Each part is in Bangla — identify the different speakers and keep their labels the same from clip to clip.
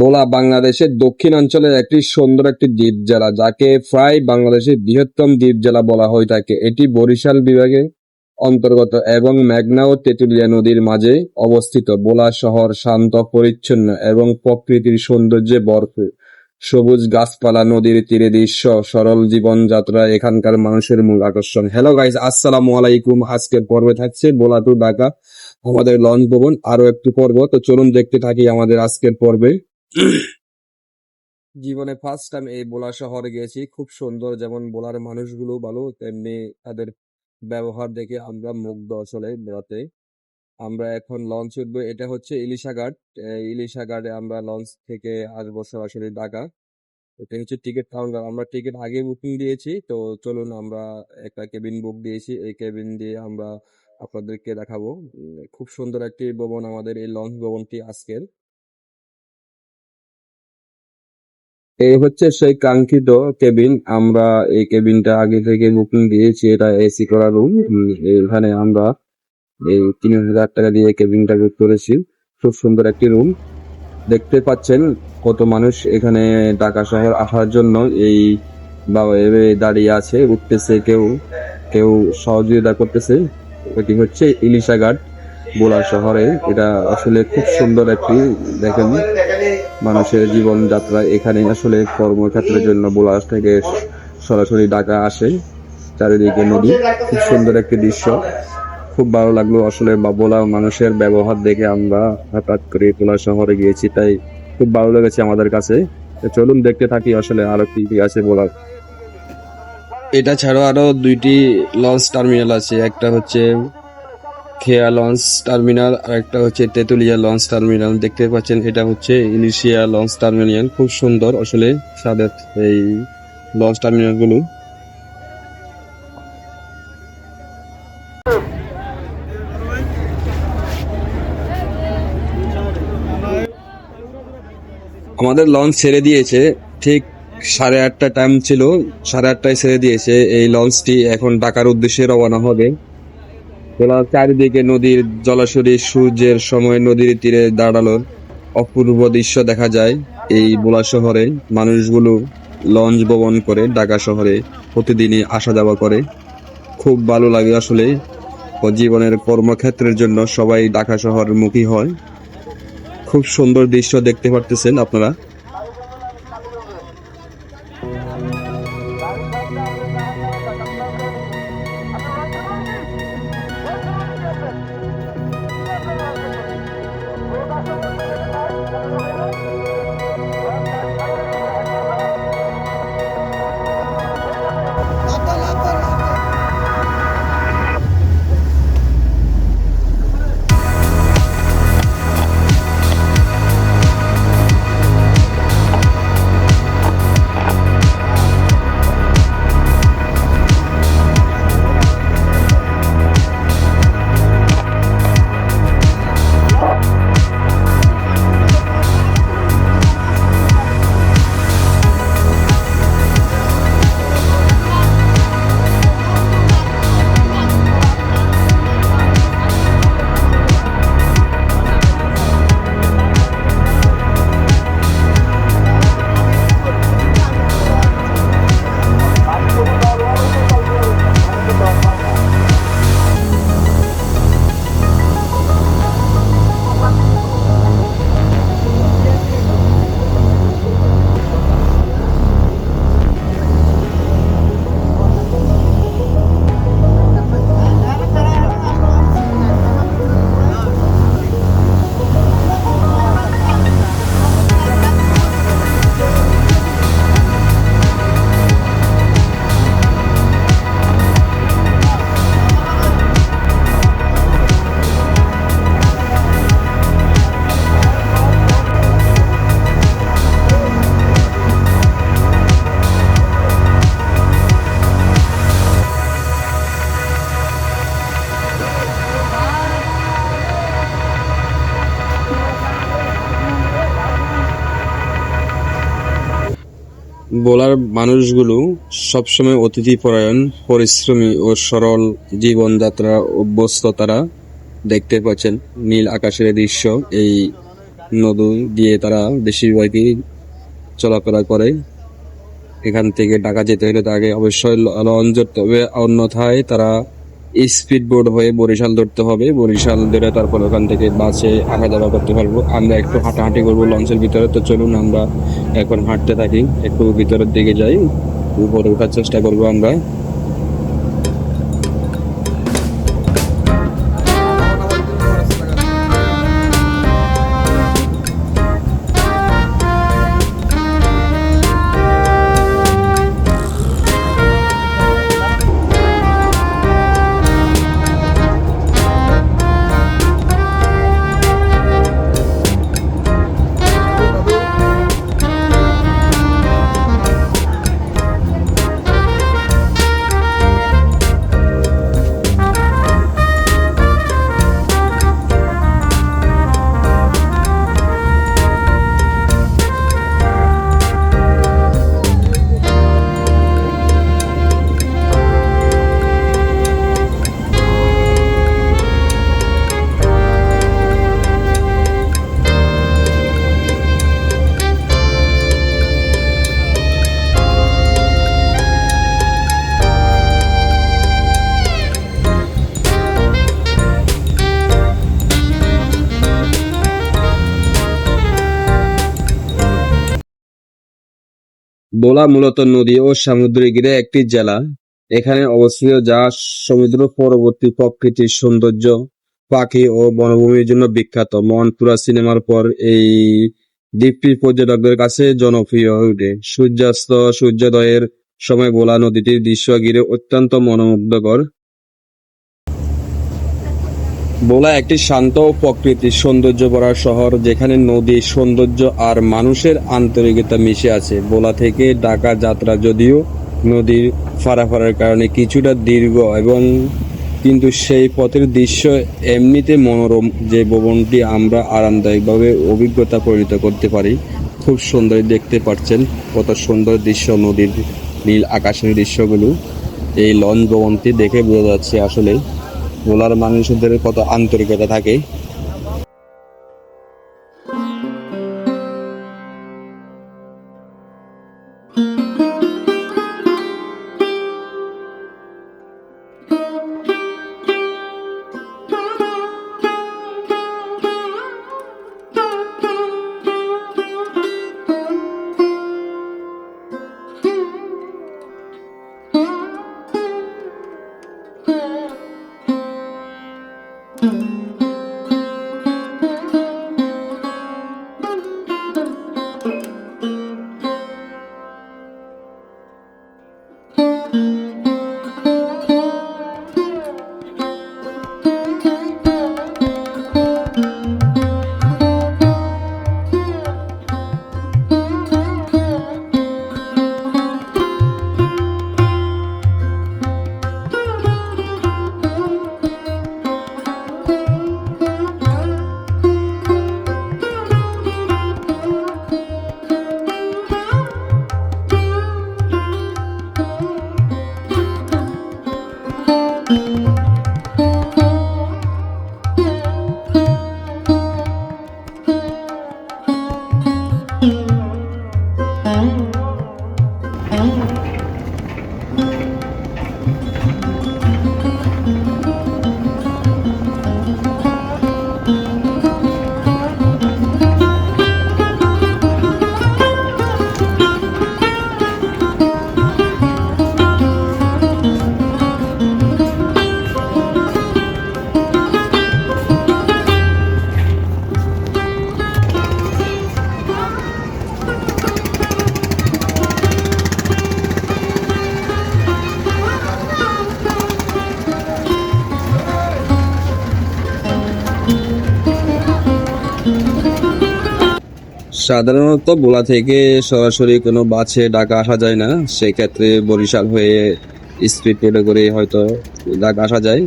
Speaker 1: বোলা বাংলাদেশের দক্ষিণাঞ্চলের একটি সুন্দর একটি দ্বীপ জেলা যাকে প্রায় বাংলাদেশের বৃহত্তম দ্বীপ জেলা বলা হয়ে থাকে। এটি বরিশাল বিভাগে অন্তর্গত এবং মেঘনা ও তেঁতুলিয়া নদীর মাঝে অবস্থিত। বোলা শহর শান্ত, পরিচ্ছন্ন এবং প্রকৃতির সৌন্দর্যে ভরপুর। সবুজ গাছপালা, নদীর তীরে দৃশ্য, সরল জীবনযাত্রা, এখানকার মানুষের মূল আকর্ষণ। হ্যালো গাইজ আসসালামু আলাইকুম। আজকের পর্বে থাকছে বোলা টু ঢাকা, আমাদের লঞ্চ ভবন। আরও একটু পর্ব। তো চলুন দেখতে থাকি আমাদের আজকের পর্বে। জীবনে ফার্স্ট টাইম এই বোলা শহরে গিয়েছি। খুব সুন্দর যেমন বোলার মানুষগুলো ভালো, তেমনি তাদের ব্যবহার দেখে আমরা মুগ্ধ আসলে বেড়াতে আমরা এখন লঞ্চ উঠবো, এটা হচ্ছে ইলিশা ঘাট এই ইলিশা ঘাটে আমরা লঞ্চ থেকে আসব সরাসরি ঢাকা। এটা হচ্ছে টিকিট কাউন্টার আমরা টিকিট আগে বুকিং দিয়েছি, তো চলুন আমরা একটা কেবিন বুক দিয়েছি। এই কেবিন দিয়ে আমরা আপনাদেরকে দেখাবো। খুব সুন্দর একটি ভবন আমাদের, এই লঞ্চ ভবনটি আজকের। এই হচ্ছে সেই কাঙ্ক্ষিত কেবিন। আমরা এই কেবিনটা আগে থেকে বুকিং দিয়েছি। এটা এসি করা রুম। এখানে আমরা এই তিন হাজার টাকা দিয়ে কেবিনটা বুক করেছি। খুব সুন্দর একটি রুম। দেখতে পাচ্ছেন কত মানুষ এখানে ঢাকা শহর আসার জন্য এই বা এভাবে দাঁড়িয়ে আছে। উঠতেছে কেউ। কেউ সহযোগিতা করতেছে। এটি হচ্ছে ইলিশা ঘাট। বোলা শহরে, এটা আসলে খুব সুন্দর একটি, দেখেন, মানুষের জীবনযাত্রা এখানে আসলে কর্মক্ষেত্রের জন্য বোলা থেকে সরাসরি ঢাকা আসে, চারিদিকে নদী, খুব সুন্দর একটি দৃশ্য। খুব ভালো লাগল আসলে বা বোলা মানুষের ব্যবহার দেখে আমরা হঠাৎ করে বোলা শহরে গিয়েছি, তাই খুব ভালো লেগেছে আমাদের কাছে। চলুন দেখতে থাকি আসলে আরও কি কি আছে বলার। এটা ছাড়াও আরও দুইটি লঞ্চ টার্মিনাল আছে, একটা হচ্ছে খেয়া লঞ্চ টার্মিনাল আর একটা হচ্ছে তেতুলিয়া লঞ্চ টার্মিনাল দেখতে পাচ্ছেন, এটা হচ্ছে ইলিশিয়া লঞ্চ টার্মিনাল খুব সুন্দর আসলে সাদের এই লঞ্চ টার্মিনালগুলো আমাদের লঞ্চ ছেড়ে দিয়েছে, ঠিক সাড়ে আটটা টাইম ছিল, সাড়ে আটটায় ছেড়ে দিয়েছে। এই লঞ্চটি এখন ঢাকার উদ্দেশ্যে রওনা হবে। তোলা চারিদিকে নদীর জলাশয়ী সূর্যের সময় নদীর তীরে দাঁড়াল। অপূর্ব দৃশ্য দেখা যায় এই বোলা শহরে। মানুষগুলো লঞ্চ ভবন করে ঢাকা শহরে প্রতিদিনই আসা যাওয়া করে। খুব ভালো লাগে আসলে। জীবনের কর্মক্ষেত্রের জন্য সবাই ঢাকা শহর মুখী হয়। খুব সুন্দর দৃশ্য দেখতে পারতেছেন আপনারা। বোলার মানুষগুলো সবসময় অতিথিপরায়ণ পরিশ্রমী ও সরল জীবনযাত্রা অভ্যস্ত তারা দেখতে পাচ্ছেন। নীল আকাশের দৃশ্য, এই নদী দিয়ে তারা বেশিরভাগই চলাফেরা করে। এখান থেকে ঢাকা যেতে হলে তাকে অবশ্যই লঞ্চ ধরতে হবে। অন্যথায় তারা স্পিড বোট হয়ে বরিশাল ধরতে হবে। বরিশাল ধরে তারপর ওখান থেকে বাসে আসা যাওয়া করতে পারব। আমরা একটু হাঁটাহাঁটি করব লঞ্চের ভিতরে। তো চলুন আমরা এখন হাঁটতে থাকি। একটু ভিতরের দিকে যাই। উপরে ওঠার চেষ্টা করব আমরা। দোলা মূলত নদী ও সামুদ্রিক ঘিরে একটি জেলা। এখানে অবস্থিত যা সমুদ্র পরবর্তী প্রকৃতির সৌন্দর্য, পাখি ও বনভূমির জন্য বিখ্যাত। মনপুরা সিনেমার পর এই দ্বীপটি পর্যটকদের কাছে জনপ্রিয় হয়ে ওঠে। সূর্যাস্ত সূর্যোদয়ের সময় বোলা নদীটির দৃশ্য ঘিরে অত্যন্ত মনোমুগ্ধকর। ভোলা একটি শান্ত প্রকৃতির সৌন্দর্য ভরা শহর যেখানে নদীর সৌন্দর্য আর মানুষের আন্তরিকতা মিশে আছে। ভোলা থেকে ঢাকা যাত্রা যদিও নদীর ফারাফারার কারণে কিছুটা দীর্ঘ এবং কিন্তু সেই পথের দৃশ্য এমনিতে মনোরম যে ভবনটি আমরা আরামদায়কভাবে অভিজ্ঞতা পরিণত করতে পারি। খুব সুন্দর দেখতে পাচ্ছেন কত সুন্দর দৃশ্য নদীর নীল আকাশের দৃশ্যগুলো। এই লঞ্চ ভবনটি দেখে বোঝা যাচ্ছে আসলে ভোলার মানুষদের কত আন্তরিকতা থাকে। Mm-hmm. সাধারণত ভোলা থেকে সরাসরি কোনো বাসে ঢাকা আসা যায় না। সেক্ষেত্রে বরিশাল হয়ে স্পিড বোটে করে হয়তো ঢাকা আসা যায়।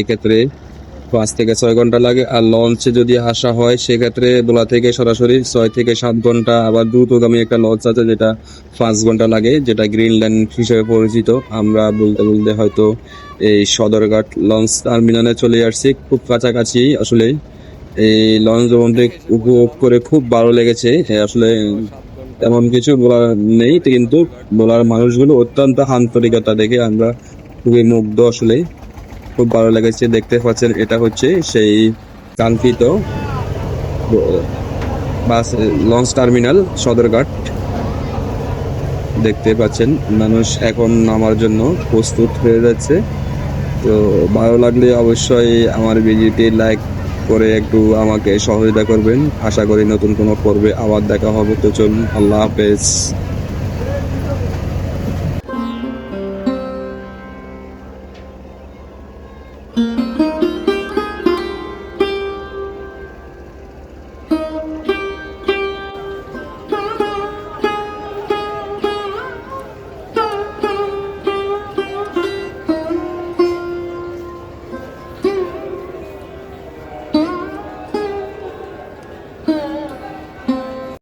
Speaker 1: এক্ষেত্রে পাঁচ থেকে ছয় ঘণ্টা লাগে। আর লঞ্চে যদি আসা হয়, সেক্ষেত্রে ভোলা থেকে সরাসরি ছয় থেকে সাত ঘণ্টা, আবার দ্রুতগামী একটা লঞ্চ আছে যেটা পাঁচ ঘণ্টা লাগে, যেটা গ্রিনল্যান্ড হিসেবে পরিচিত। আমরা বলতে বলতে হয়তো এই সদরঘাট লঞ্চ টার্মিনালে চলে আসছি। খুব কাছাকাছি আসলে এই লঞ্চ ভ্রমণটি উপভোগ করে খুব ভালো লেগেছে। আসলে তেমন কিছু বলার নেই, কিন্তু বলার মানুষগুলো অত্যন্ত আন্তরিকতা দেখে আমরা খুবই মুগ্ধ আসলে। খুব ভালো লেগেছে দেখতে পাচ্ছেন, এটা হচ্ছে সেই কাঙ্ক্ষিত বাস, লঞ্চ টার্মিনাল, সদরঘাট। দেখতে পাচ্ছেন, মানুষ এখন নামার জন্য প্রস্তুত হয়ে যাচ্ছে। তো ভালো লাগলে অবশ্যই আমার ভিডিওটি লাইক করে একটু আমাকে সহযোগিতা করবেন। আশা করি নতুন কোনো পর্বে আবার দেখা হবে। তো চলুন, আল্লাহ হাফেজ।